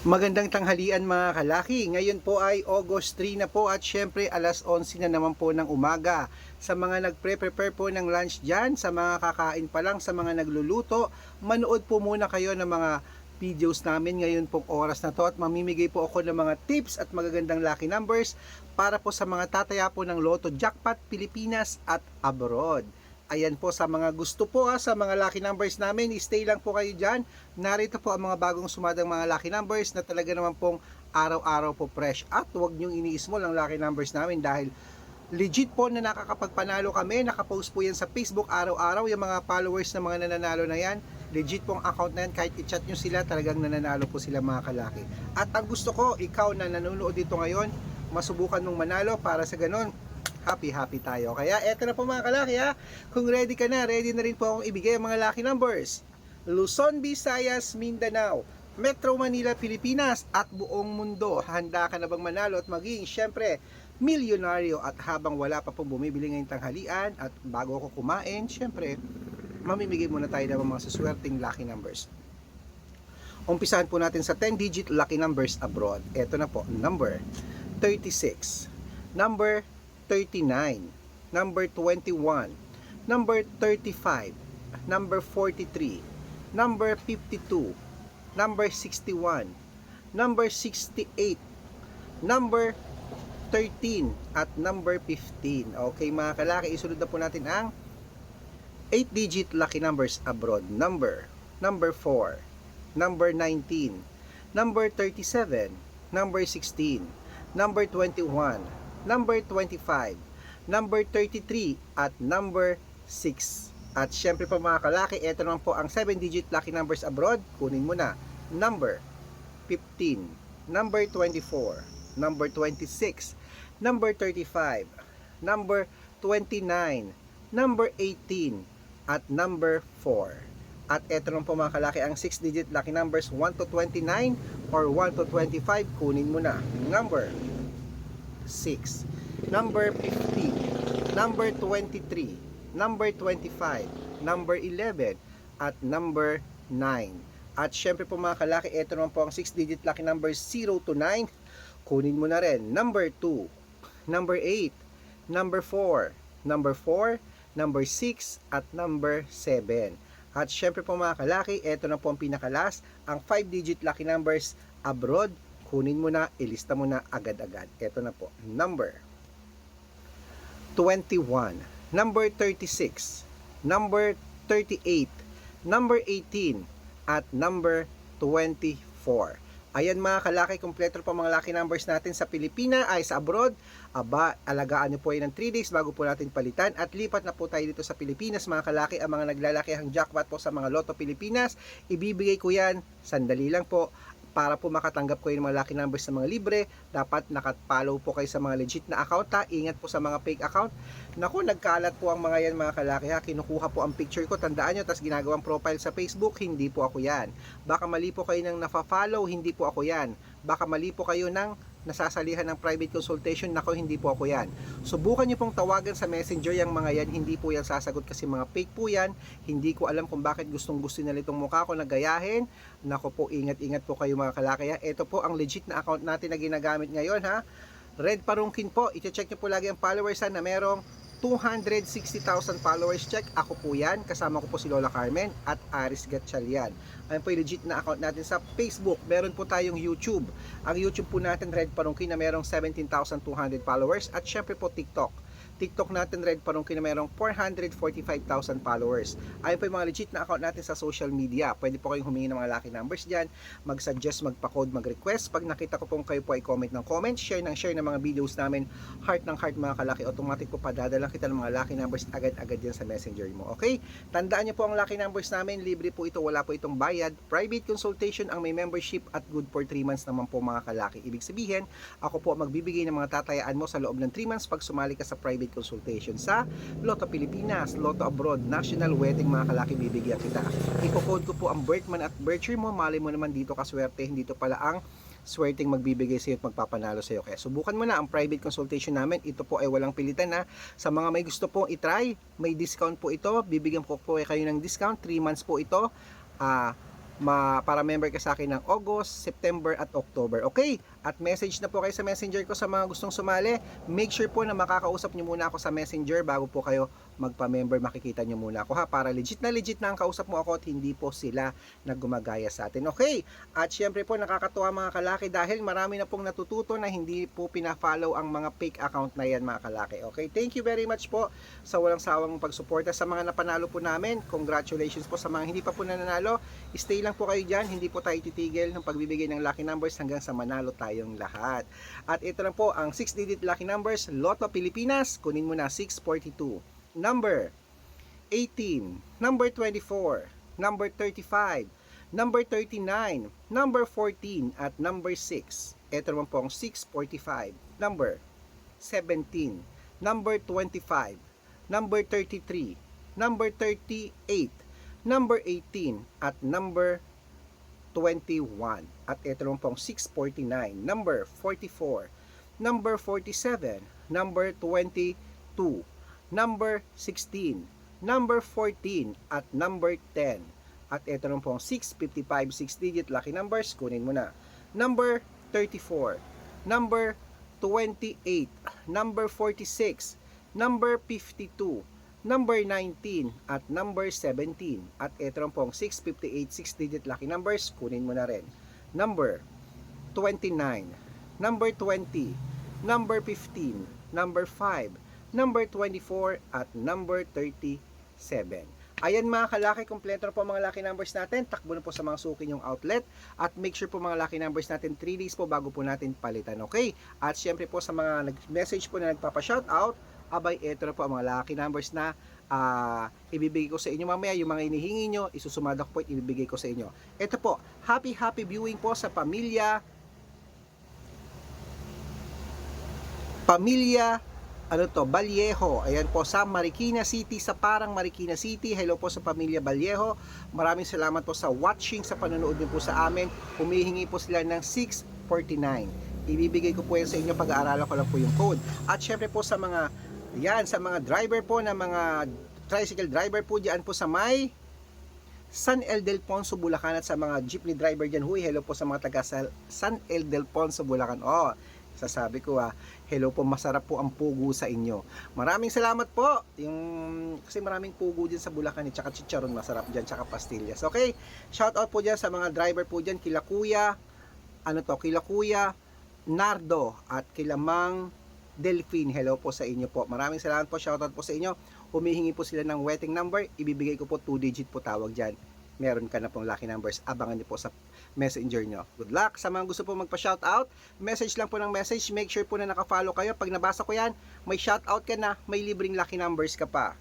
Magandang tanghalian mga kalaki. Ngayon po ay August 3 na po at syempre alas 11 na naman po ng umaga. Sa mga nagpre-prepare po ng lunch dyan, sa mga kakain pa lang, sa mga nagluluto, manood po muna kayo ng mga videos namin ngayon pong oras na to at mamimigay po ako ng mga tips at magagandang lucky numbers para po sa mga tataya po ng Lotto Jackpot Pilipinas at abroad. Ayan po sa mga gusto po ha, sa mga lucky numbers namin, stay lang po kayo dyan. Narito po ang mga bagong sumadang mga lucky numbers na talaga naman pong araw-araw po fresh. At huwag niyong iniismol ang lucky numbers namin dahil legit po na nakakapagpanalo kami. Nakapost po yan sa Facebook araw-araw. Yung mga followers na mga nananalo na yan, legit pong account na yan. Kahit i-chat nyo sila, talagang nananalo po sila mga kalaki. At ang gusto ko, ikaw na nanonood dito ngayon, masubukan mong manalo para sa ganun, happy happy tayo. Kaya eto na po mga kalaki ha. Kung ready ka na, ready na rin po akong ibigay ang mga lucky numbers. Luzon, Visayas, Mindanao, Metro Manila, Pilipinas at buong mundo. Handa ka na bang manalo at maging syempre milyonaryo at habang wala pa pong bumibili ngayong tanghalian at bago ako kumain, syempre mamimigay muna tayo ng mga suswerteng lucky numbers. Umpisahan po natin sa 10-digit lucky numbers abroad. Ito na po, number 36, number 39, number 21, number 35, number 43, number 52, number 61, number 68, number 13 at number 15. Okay mga kalaki, isunod na po natin ang 8-digit lucky numbers abroad. Number, number 4, number 19, number 37, number 16, number 21, number 25, number 33, at number 6. At syempre po mga kalaki, ito naman po ang 7-digit lucky numbers abroad. Kunin mo na. Number 15, number 24, number 26, number 35, number 29, number 18, at number 4. At ito naman po mga kalaki ang 6-digit lucky numbers 1 to 29 or 1 to 25. Kunin mo na. Number 6, number 15, number 23, number 25, number 11, at number 9. At syempre po mga kalaki, ito naman po ang 6-digit lucky numbers 0 to 9. Kunin mo na rin. Number 2, number 8, number 4, number 4, number 6, at number 7. At syempre po mga kalaki, ito na po ang pinakalas, ang 5-digit lucky numbers abroad. Kunin mo na, ilista mo na agad-agad. Ito na po, number 21, number 36, number 38, number 18, at number 24. Ayan mga kalaki, kompleto pa mga lucky numbers natin sa Pilipinas ay sa abroad. Aba, alagaan nyo po yan ng 3 days bago po natin palitan. At lipat na po tayo dito sa Pilipinas mga kalaki. Ang mga naglalaki ang jackpot po sa mga Lotto Pilipinas. Ibibigay ko yan, sandali lang po para po makatanggap ko yung mga lucky numbers sa mga libre, dapat nakapollow po kayo sa mga legit na account ha. Ingat po sa mga fake account. Naku, nagkalat po ang mga yan mga kalaki ha. Kinukuha po ang picture ko, tandaan nyo, tapos ginagawang profile sa Facebook, hindi po ako yan. Baka mali po kayo ng nafa-follow, hindi po ako yan. Baka mali po kayo ng nasasalihan ng private consultation, nako hindi po ako yan. Subukan nyo pong tawagan sa messenger yung mga yan, hindi po yan sasagot kasi mga fake po yan. Hindi ko alam kung bakit gustong gusto nila itong mukha ko na gayahin. Nako po, ingat-ingat po kayo mga kalakaya. Ito po ang legit na account natin na ginagamit ngayon ha. Red Parungkin po, i-check nyo po lagi ang followers na merong 260,000 followers check. Ako po yan. Kasama ko po si Lola Carmen at Aris Gatchalian. Ayun po yung legit na account natin sa Facebook. Meron po tayong YouTube. Ang YouTube po natin, Red Parungkin, na merong 17,200 followers. At syempre po TikTok. TikTok natin, Red Parungkin, na merong 445,000 followers. Ayun po yung mga legit na account natin sa social media. Pwede po kayong humingi ng mga lucky numbers dyan. Mag-suggest, magpa-code, mag-request. Pag nakita ko pong kayo po ay comment ng comment, share ng share ng mga videos namin, heart ng heart mga kalaki, automatic po padadala kita ng mga lucky numbers agad-agad yan sa messenger mo. Okay? Tandaan nyo po ang lucky numbers namin, libre po ito, wala po itong bayad. Private consultation ang may membership at good for 3 months naman po mga kalaki. Ibig sabihin, ako po magbibigay ng mga tatayaan mo sa loob ng 3 months pag sumali ka sa private consultation sa Lotto Pilipinas, Lotto Abroad, National Wedding mga kalaki bibigyan kita. Iko-code ko po ang birth month at year mo, mali mo naman dito kaswerte, hindi to pala ang swerteng magbibigay sa iyo at magpapanalo sa iyo. Kaya subukan mo na ang private consultation namin. Ito po ay walang pilitan na. Sa mga may gusto pong itry, may discount po ito. Bibigyan ko po kayo ng discount. 3 months po ito. Ah, ma, para member ka sa akin ng August, September at October. Okay? At message na po kayo sa messenger ko sa mga gustong sumali. Make sure po na makakausap nyo muna ako sa messenger bago po kayo magpa-member. Makikita nyo muna ako ha. Para legit na legit na ang kausap mo ako at hindi po sila naggumagaya sa atin. Okay? At syempre po nakakatuwa mga kalaki dahil marami na pong natututo na hindi po pina-follow ang mga fake account na yan mga kalaki. Okay? Thank you very much po sa walang sawang pagsuporta sa mga napanalo po namin. Congratulations po sa mga hindi pa po nananalo. Stay lang po kayo dyan. Hindi po tayo titigil ng pagbibigay ng lucky numbers hanggang sa manalo tayong lahat. At ito lang po ang 6-digit lucky numbers. Lotto Pilipinas. Kunin mo na 642. Number 18. Number 24. Number 35. Number 39. Number 14. At number 6. Ito naman po ang 645. Number 17. Number 25. Number 33. Number 38 number 18 at number 21. At ito naman pong 649, number 44, number 47, number 22, number 16, number 14 at number 10. At ito naman pong 655 6-digit lucky numbers, kunin mo na. Number 34, number 28, number 46, number 52, number 19 at number 17 at ito pong 658 6-digit lucky numbers kunin mo na rin number 29 number 20 number 15 number 5 number 24 at number 37 Ayan mga kalaki, kompleto na po mga lucky numbers natin. Takbo na po sa mga suki yung outlet. At make sure po mga lucky numbers natin 3 days po bago po natin palitan. Okay? At syempre po sa mga nag-message po na nagpapa-shoutout, abay, ito na po ang mga lucky numbers na ah, ibibigay ko sa inyo mamaya. Yung mga inihingi nyo, isusumada ko po at ibibigay ko sa inyo. Ito po, happy happy viewing po sa pamilya pamilya ano to, Balyeho. Ayan po sa Marikina City, sa Parang Marikina City. Hello po sa pamilya Balyeho. Maraming salamat po sa watching, sa panonood niyo po sa amin. Humihingi po sila ng 649. Ibibigay ko po yan sa inyo, pag-aaralan ko lang po yung code. At syempre po sa mga, yan, sa mga driver po na mga tricycle driver po diyan po sa may San Ildefonso, Bulacan at sa mga jeepney driver dyan, huy, hello po sa mga taga San Ildefonso, Bulacan. Oh, sasabi ko ah, hello po, masarap po ang pugo sa inyo. Maraming salamat po. Yung, kasi maraming pugo dyan sa Bulacan, at saka chicharon masarap dyan, tsaka pastillas. Okay, shout out po dyan sa mga driver po dyan, kila Kuya, ano to, kila Kuya, Nardo, at kila Mang Delphine, hello po sa inyo po. Maraming salamat po, shout out po sa inyo. Humihingi po sila ng wedding number, ibibigay ko po 2 digit po tawag dyan. Meron ka na pong lucky numbers, abangan niyo po sa messenger nyo. Good luck sa mga gusto po magpa-shoutout. Message lang po ng message. Make sure po na naka-follow kayo. Pag nabasa ko yan, may shoutout ka na, may libreng lucky numbers ka pa.